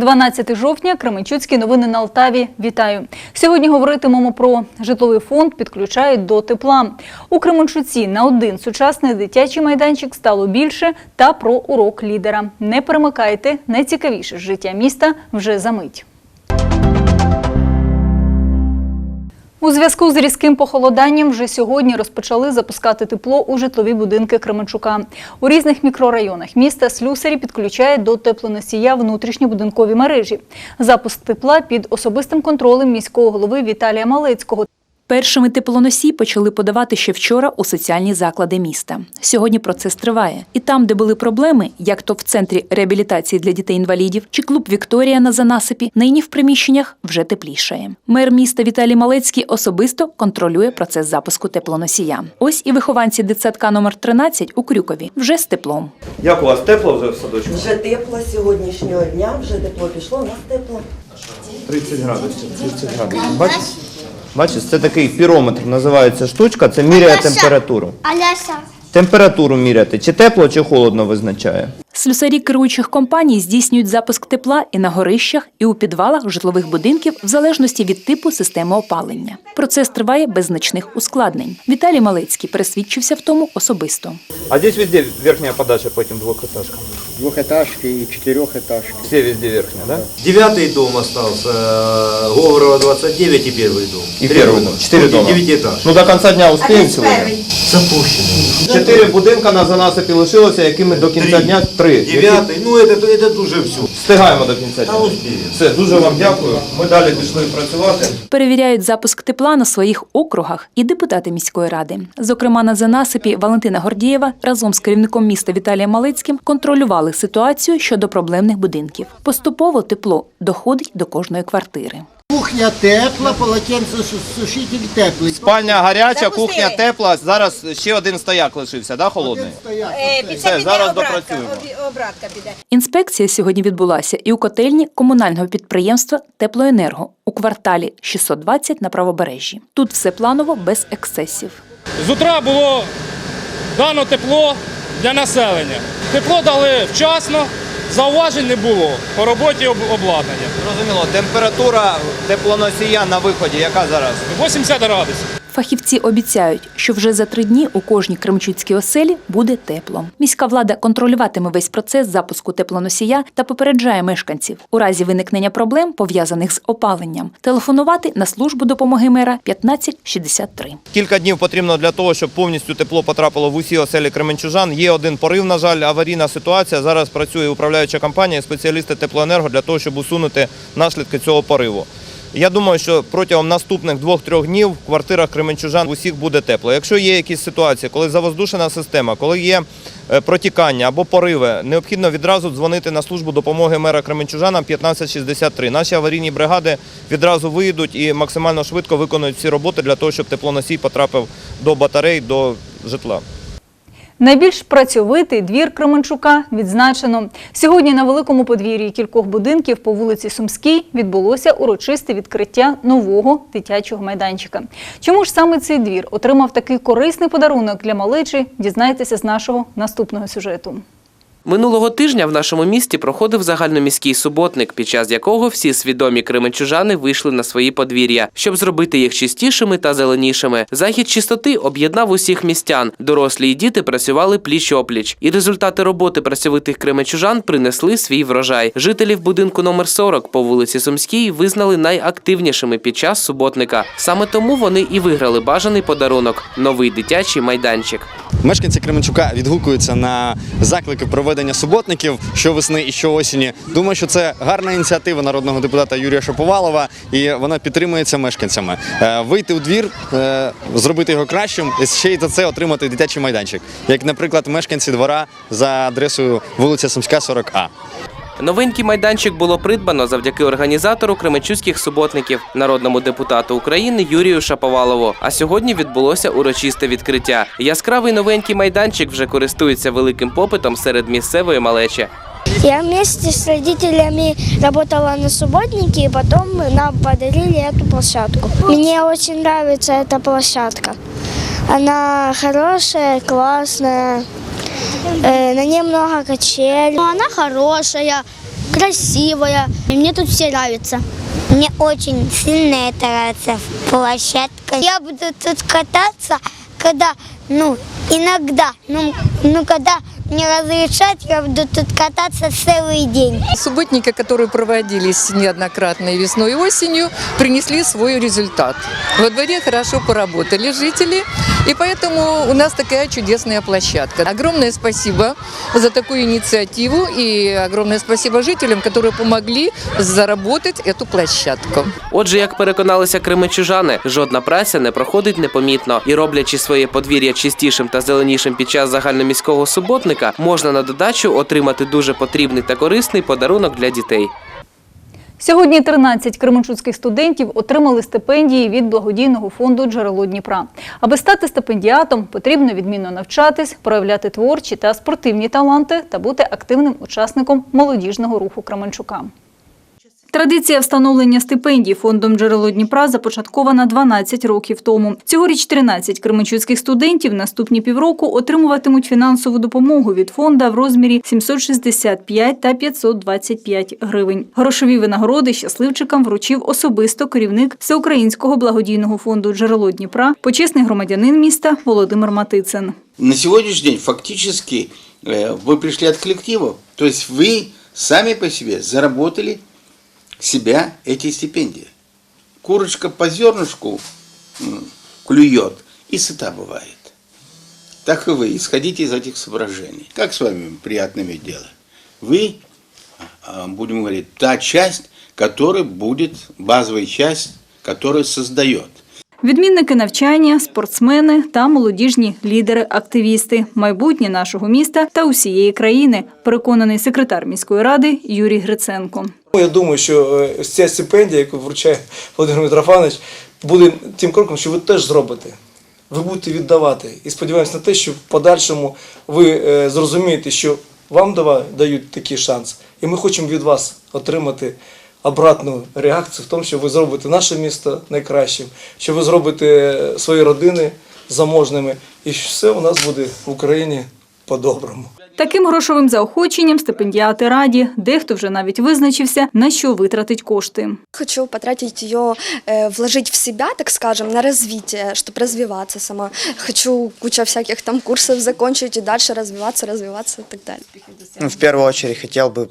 12 жовтня, Кременчуцькі новини на Алтаві. Вітаю! Сьогодні говоритимемо про житловий фонд підключають до тепла. У Кременчуці на один сучасний дитячий майданчик стало більше та про урок лідера. Не перемикайте, найцікавіше життя міста вже за мить. У зв'язку з різким похолоданням вже сьогодні розпочали запускати тепло у житлові будинки Кременчука. У різних мікрорайонах міста слюсарі підключають до теплоносія внутрішньобудинкові мережі. Запуск тепла під особистим контролем міського голови Віталія Малецького. Першими теплоносій почали подавати ще вчора у соціальні заклади міста. Сьогодні процес триває. І там, де були проблеми, як то в центрі реабілітації для дітей-інвалідів чи клуб Вікторія на Занасипі, нині в приміщеннях вже теплішає. Мер міста Віталій Малецький особисто контролює процес запуску теплоносія. Ось і вихованці дитсадка номер 13 у Крюкові вже з теплом. Як у вас тепло вже в садочку? Вже тепло сьогоднішнього дня, вже тепло пішло, у нас тепло. 30 градусів. 30 градусів. Бачиш? Бачиш, це такий пірометр, називається штучка, це міряє температуру. Аляся. Температуру міряти, чи тепло, чи холодно визначає. Слюсарі керуючих компаній здійснюють запуск тепла і на горищах, і у підвалах житлових будинків в залежності від типу системи опалення. Процес триває без значних ускладнень. Віталій Малецький пересвідчився в тому особисто. А здесь везде верхняя подача по этим двухэтажкам. двухэтажки и четырехэтажки. Все везде верхняя, да? Девятый дом остался, э, Говорова 29 и первый дом. И Три первый дом. Четыре дома. Девятиэтаж. Ну до конца дня успіємо сьогодні? Запущенный. Чотири будинка на занасипі лишилося, якими до кінця дня три. Які Девятый, ну это, это уже все. Встигаємо до кінця дня. Та успіємо. Все, дуже вам дякую. Ми далі пішли працювати. Перевіряють запуск тепла на своїх округах і депутати міської ради. Зокрема, на занасипі Валентина Гордієва разом з керівником міста Віталієм Малецьким контролювали ситуацію щодо проблемних будинків. Поступово тепло доходить до кожної квартири. Кухня тепла, полотенцесушитель теплий. Спальня гаряча, кухня тепла. Зараз ще один стояк лишився, да, холодний? Все, зараз допрацюємо. Обратка піде. Інспекція сьогодні відбулася і у котельні комунального підприємства Теплоенерго у кварталі 620 на правобережжі. Тут все планово без ексцесів. З утра було дано тепло для населення. Тепло дали вчасно, зауважень не було по роботі обладнання. Зрозуміло, температура теплоносія на виході, яка зараз? 80 градусів. Фахівці обіцяють, що вже за три дні у кожній кремчуцькій оселі буде тепло. Міська влада контролюватиме весь процес запуску теплоносія та попереджає мешканців у разі виникнення проблем, пов'язаних з опаленням, телефонувати на службу допомоги мера 1563. Кілька днів потрібно для того, щоб повністю тепло потрапило в усі оселі кременчужан. Є один порив, на жаль, аварійна ситуація. Зараз працює управляюча компанія, спеціалісти теплоенерго для того, щоб усунути наслідки цього пориву. Я думаю, що протягом наступних двох-трьох днів в квартирах кременчужан усіх буде тепло. Якщо є якісь ситуації, коли завоздушена система, коли є е, протікання або пориви, необхідно відразу дзвонити на службу допомоги мера Кременчужана 1563. Наші аварійні бригади відразу виїдуть і максимально швидко виконують всі роботи для того, щоб теплоносій потрапив до батарей, до житла. Найбільш працьовитий двір Кременчука відзначено. Сьогодні на великому подвір'ї кількох будинків по вулиці Сумській відбулося урочисте відкриття нового дитячого майданчика. Чому ж саме цей двір отримав такий корисний подарунок для малечі? Дізнайтеся з нашого наступного сюжету. Минулого тижня в нашому місті проходив загальноміський суботник, під час якого всі свідомі кременчужани вийшли на свої подвір'я, щоб зробити їх чистішими та зеленішими. Захід чистоти об'єднав усіх містян. Дорослі і діти працювали пліч-опліч. І результати роботи працьовитих кременчужан принесли свій врожай. Жителів будинку номер 40 по вулиці Сумській визнали найактивнішими під час суботника. Саме тому вони і виграли бажаний подарунок новий дитячий майданчик. Мешканці Кременчука відгукуються на заклики проведення суботників щовесни і щоосені. Думаю, що це гарна ініціатива народного депутата Юрія Шаповалова, і вона підтримується мешканцями. Е, Вийти у двір, е, зробити його кращим, і ще й за це отримати дитячий майданчик, як, наприклад, мешканці двора за адресою вулиця Сумська, 40А. Новенький майданчик було придбано завдяки організатору кременчуцьких суботників, народному депутату України Юрію Шаповалову. А сьогодні відбулося урочисте відкриття. Яскравий новенький майданчик вже користується великим попитом серед місцевої малечі. Я вместе с родителями работала на субботнике, и потом нам подарили эту площадку. Мне очень нравится эта площадка. Она хорошая, классная, э, На ней много качелей. Она хорошая, красивая. И мне тут все нравится. Мне очень сильно это нравится площадка. Я буду тут кататься, когда, ну, иногда, ну, ну когда мне разрешат, я буду тут кататься целый день. Субботники, которые проводились неоднократно и весной, и осенью, принесли свой результат. Во дворе хорошо поработали жители, и поэтому у нас такая чудесная площадка. Огромное спасибо за такую инициативу и огромное спасибо жителям, которые помогли заработать эту площадку. Отже, як переконалися кременчужани, жодна праця не проходить непомітно і роблячи своє подвір'я чистішим та зеленішим під час загальноміського суботника, можна на додачу отримати дуже потрібний та корисний подарунок для дітей. Сьогодні 13 кременчуцьких студентів отримали стипендії від благодійного фонду Джерело Дніпра. Аби стати стипендіатом, потрібно відмінно навчатись, проявляти творчі та спортивні таланти та бути активним учасником молодіжного руху Кременчука. Традиція встановлення стипендій фондом Джерело Дніпра започаткована 12 років тому. Цьогоріч 13 кременчуцьких студентів наступні півроку отримуватимуть фінансову допомогу від фонда в розмірі 765 та 525 гривень. Грошові винагороди щасливчикам вручив особисто керівник Всеукраїнського благодійного фонду Джерело Дніпра, почесний громадянин міста Володимир Матицин. На сегодняшний день фактически э, вы пришли от коллектива, то есть вы сами по себе заработали себя эти стипендии. Курочка по зернышку клюет и сыта бывает. Так и вы, исходите из этих соображений. Как с вами приятно иметь дело? Вы, а, будем говорить, та часть, которая будет, базовая часть, которая создает. Відмінники навчання, спортсмени та молодіжні лідери-активісти, майбутнє нашого міста та усієї країни, переконаний секретар міської ради Юрій Гриценко. Я думаю, що е, ця стипендія, яку вручає Володимир Митрофанович, буде тим кроком, що ви теж зробите. Ви будете віддавати. І сподіваємось на те, що в подальшому ви е, зрозумієте, що вам дають такий шанс. І ми хочемо від вас отримати обратну реакцію в тому, що ви зробите наше місто найкращим, що ви зробите свої родини заможними, і що все у нас буде в Україні по-доброму. Таким грошовим заохоченням стипендіати раді, дехто вже навіть визначився, на що витратить кошти. Хочу потратить ее, э, вложить в себя, так скажем, на развитие, чтобы развиваться сама. Хочу куча всяких там курсов закончить и дальше развиваться, развиваться и так далее. Ну, в першу чергу хотів би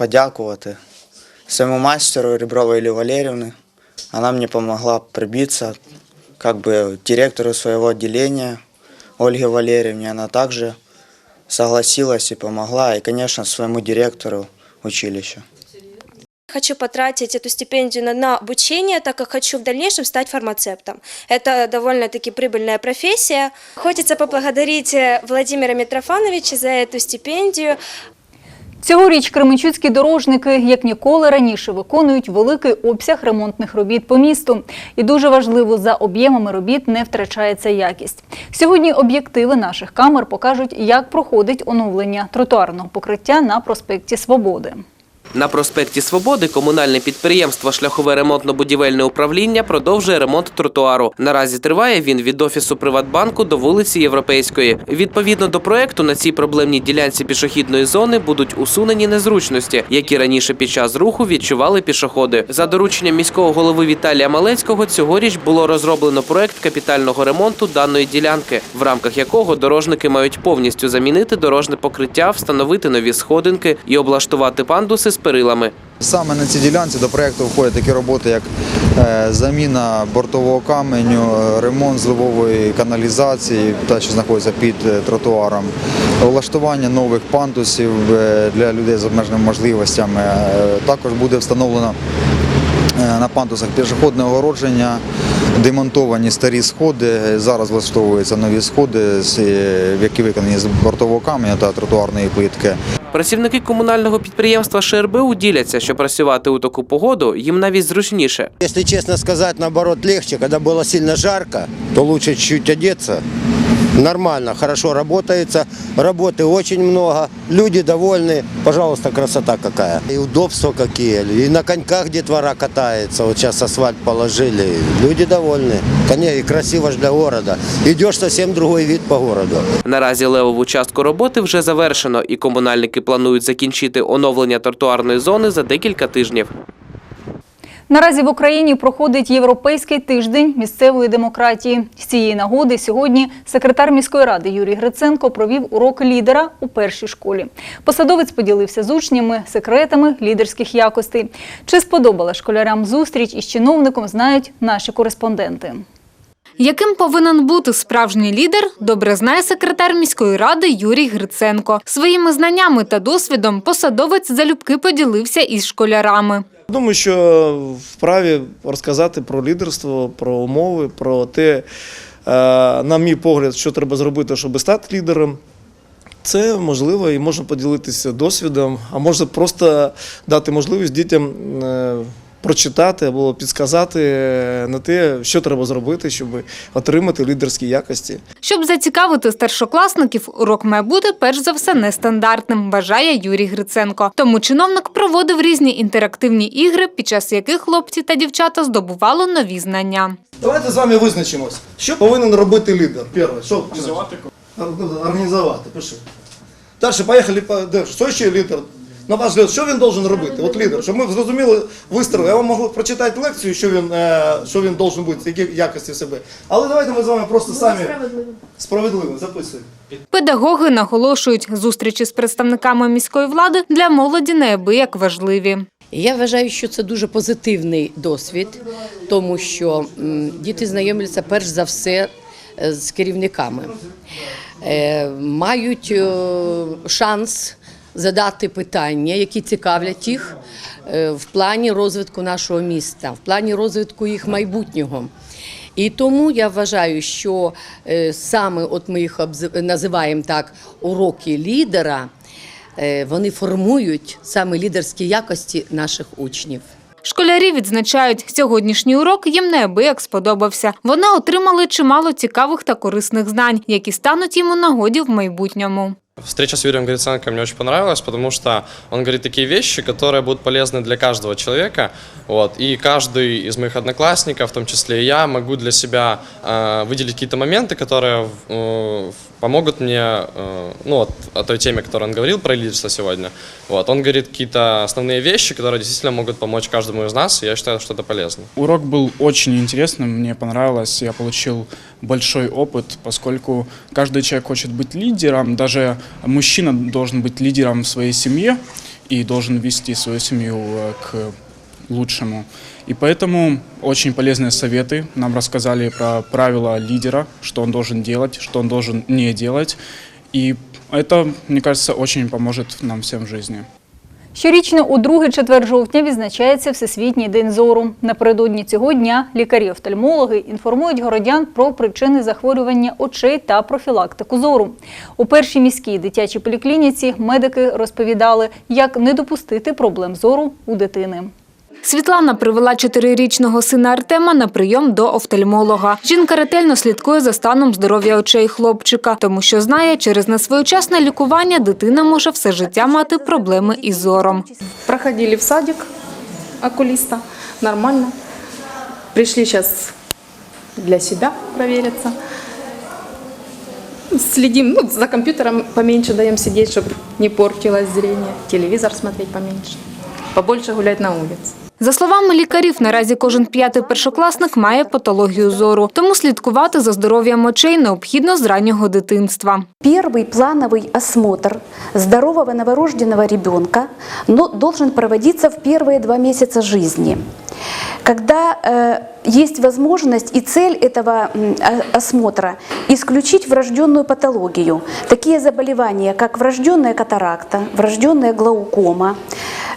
подякувати своєму майстеру Ребровой Іллі Валерівни. Вона мені допомогла прибитися, как бы директору своего отделения Ольге Валерьевне. Она также согласилась и помогла, и, конечно, своему директору училища. Хочу потратить эту стипендию на, на обучение, так как хочу в дальнейшем стать фармацевтом. Это довольно-таки прибыльная профессия. Хочется поблагодарить э, Владимира Митрофановича за эту стипендию. Цьогоріч кременчуцькі дорожники, як ніколи раніше, виконують великий обсяг ремонтних робіт по місту. І дуже важливо, за об'ємами робіт не втрачається якість. Сьогодні об'єктиви наших камер покажуть, як проходить оновлення тротуарного покриття на проспекті Свободи. На проспекті Свободи комунальне підприємство Шляхове ремонтно-будівельне управління продовжує ремонт тротуару. Наразі триває він від офісу Приватбанку до вулиці Європейської. Відповідно до проекту, на цій проблемній ділянці пішохідної зони будуть усунені незручності, які раніше під час руху відчували пішоходи. За дорученням міського голови Віталія Малецького цьогоріч було розроблено проект капітального ремонту даної ділянки, в рамках якого дорожники мають повністю замінити дорожне покриття, встановити нові сходинки і облаштувати пандуси з перилами. Саме на цій ділянці до проєкту входять такі роботи, як е, заміна бортового каменю, е, ремонт зливової каналізації, та що знаходиться під е, тротуаром, влаштування нових пандусів е, для людей з обмеженими можливостями. Також буде встановлено на пандусах пішохідне огородження, демонтовані старі сходи. Зараз влаштовуються нові сходи, які виконані з бортового каменя та тротуарної плитки. Працівники комунального підприємства ШРБУ діляться, що працювати у таку погоду їм навіть зручніше. Якщо чесно сказати, наоборот, легше, коли було сильно жарко, то краще чуть одеться, нормально, хорошо работается, работы очень много, люди довольны, пожалуйста, красота какая. И удобства какие, и на коньках детвора катается, вот сейчас асфальт положили, люди довольны. Конечно, и красиво же для города. Идешь совсем другой вид по городу. Наразі левову частку роботи вже завершено, і комунальники планують закінчити оновлення тротуарної зони за декілька тижнів. Наразі в Україні проходить Європейський тиждень місцевої демократії. З цієї нагоди сьогодні секретар міської ради Юрій Гриценко провів урок лідера у першій школі. Посадовець поділився з учнями секретами лідерських якостей. Чи сподобала школярам зустріч із чиновником, знають наші кореспонденти. Яким повинен бути справжній лідер, добре знає секретар міської ради Юрій Гриценко. Своїми знаннями та досвідом посадовець залюбки поділився із школярами. Думаю, що вправі розказати про лідерство, про умови, про те, е, на мій погляд, що треба зробити, щоб стати лідером. Це можливо і можна поділитися досвідом, а можна просто дати можливість дітям е, прочитати або підсказати на те, що треба зробити, щоб отримати лідерські якості. Щоб зацікавити старшокласників, урок має бути перш за все нестандартним, вважає Юрій Гриценко. Тому чиновник проводив різні інтерактивні ігри, під час яких хлопці та дівчата здобували нові знання. Давайте з вами визначимось, що повинен робити лідер. Перше, що організувати? Організувати, пиши. Далі, поїхали. Що ще лідер? На ваш погляд, що він должен робити? От лідер, щоб ми зрозуміли вистріл. Я вам можу прочитати лекцію, що він, е, що він должен бути, які якості в себе. Але давайте ми з вами просто самі справедливо записуємо. Педагоги наголошують, зустрічі з представниками міської влади для молоді неабияк важливі. Я вважаю, що це дуже позитивний досвід, тому що діти знайомляться перш за все е, з керівниками, Е, мають шанс задати питання, які цікавлять їх е, в плані розвитку нашого міста, в плані розвитку їх майбутнього. І тому я вважаю, що е, саме от ми їх називаємо так уроки лідера. Е, Вони формують саме лідерські якості наших учнів. Школярі відзначають, сьогоднішній урок їм неабияк сподобався. Вони отримали чимало цікавих та корисних знань, які стануть їм у нагоді в майбутньому. Встреча с Юрием Гриценко мне очень понравилась, потому что он говорит такие вещи, которые будут полезны для каждого человека. Вот, и каждый из моих одноклассников, в том числе и я, могу для себя э, выделить какие-то моменты, которые э, помогут мне э, ну, вот, о той теме, которую он говорил про лидерство сегодня. Вот, он говорит какие-то основные вещи, которые действительно могут помочь каждому из нас, и я считаю, что это полезно. Урок был очень интересным, мне понравилось, я получил большой опыт, поскольку каждый человек хочет быть лидером, даже мужчина должен быть лидером в своей семье и должен вести свою семью э, к лучшему. И поэтому очень полезные советы нам рассказали про правила лидера, что он должен делать, что он должен не делать. И это, мне кажется, очень поможет нам всем в жизни. Щорічно у 2-4 жовтня відзначається Всесвітній день зору. Напередодні цього дня лікарі-офтальмологи інформують городян про причини захворювання очей та профілактику зору. У першій міській дитячій поліклініці медики розповідали, як не допустити проблем зору у дитини. Світлана привела чотирирічного сина Артема на прийом до офтальмолога. Жінка ретельно слідкує за станом здоров'я очей хлопчика, тому що знає, через несвоєчасне лікування дитина може все життя мати проблеми із зором. Проходили в садик окулиста, нормально. Пришли сейчас для себя провериться. Следим, ну, за компьютером поменьше даем сидеть, чтобы не портилось зрение. Телевизор смотреть поменьше. Побольше гулять на улице. За словами лікарів, наразі кожен п'ятий першокласник має патологію зору, тому слідкувати за здоров'ям очей необхідно з раннього дитинства. Первый плановый осмотр здорового новорожденного ребенка но должен проводиться в первые два месяца жизни. Когда э, есть возможность и цель этого м, о- осмотра исключить врожденную патологию, такие заболевания, как врожденная катаракта, врожденная глаукома,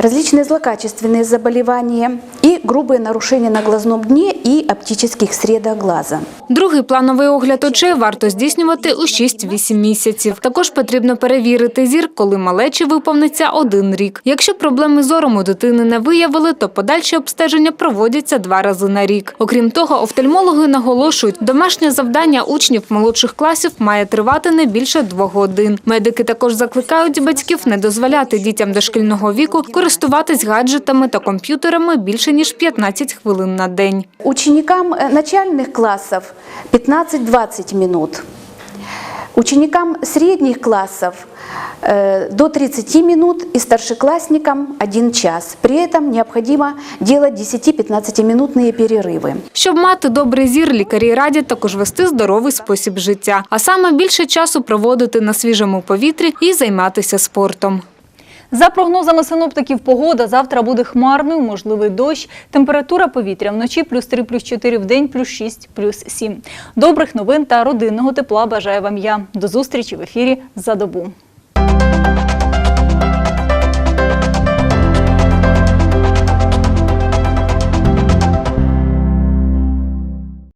различные злокачественные заболевания. И грубые нарушения на глазном дне и оптических средах глаза. Другий плановий огляд очей варто здійснювати у 6-8 місяців. Також потрібно перевірити зір, коли малечі виповниться один рік. Якщо проблеми зором у дитини не виявили, то подальші обстеження проводяться два рази на рік. Окрім того, офтальмологи наголошують, домашнє завдання учнів молодших класів має тривати не більше двох годин. Медики також закликають батьків не дозволяти дітям дошкільного віку користуватись гаджетами та комп'ютерами більше ніж 15 хвилин на день. Ученикам э, начальных классов 15-20 минут. Ученикам средних классов э, до 30 минут и старшеклассникам 1 час. При этом необходимо делать 10-15-минутные перерывы. Щоб мати добрий зір, лікарі радять також вести здоровий спосіб життя, а саме більше часу проводити на свіжому повітрі і займатися спортом. За прогнозами синоптиків, погода завтра буде хмарною, можливий дощ. Температура повітря вночі плюс 3, плюс 4, в день плюс 6, плюс 7. Добрих новин та родинного тепла бажаю вам я. До зустрічі в ефірі за добу.